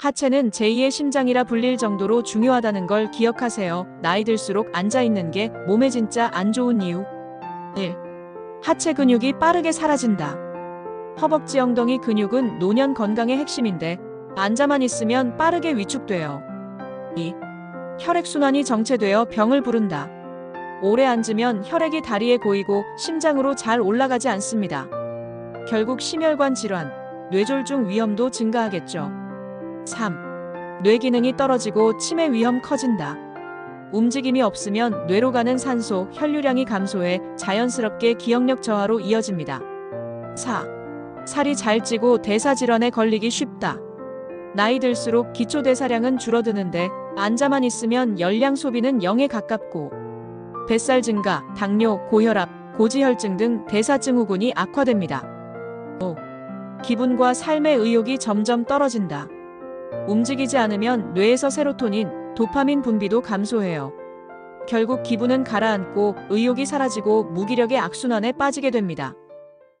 하체는 제2의 심장이라 불릴 정도로 중요하다는 걸 기억하세요. 나이 들수록 앉아 있는 게 몸에 진짜 안 좋은 이유. 1. 하체 근육이 빠르게 사라진다. 허벅지 엉덩이 근육은 노년 건강의 핵심인데 앉아만 있으면 빠르게 위축돼요. 2. 혈액순환이 정체되어 병을 부른다. 오래 앉으면 혈액이 다리에 고이고 심장으로 잘 올라가지 않습니다. 결국 심혈관 질환, 뇌졸중 위험도 증가하겠죠. 3. 뇌 기능이 떨어지고 치매 위험 커진다. 움직임이 없으면 뇌로 가는 산소, 혈류량이 감소해 자연스럽게 기억력 저하로 이어집니다. 4. 살이 잘 찌고 대사 질환에 걸리기 쉽다. 나이 들수록 기초 대사량은 줄어드는데 앉아만 있으면 열량 소비는 0에 가깝고 뱃살 증가, 당뇨, 고혈압, 고지혈증 등 대사 증후군이 악화됩니다. 5. 기분과 삶의 의욕이 점점 떨어진다. 움직이지 않으면 뇌에서 세로토닌, 도파민 분비도 감소해요. 결국 기분은 가라앉고 의욕이 사라지고 무기력의 악순환에 빠지게 됩니다.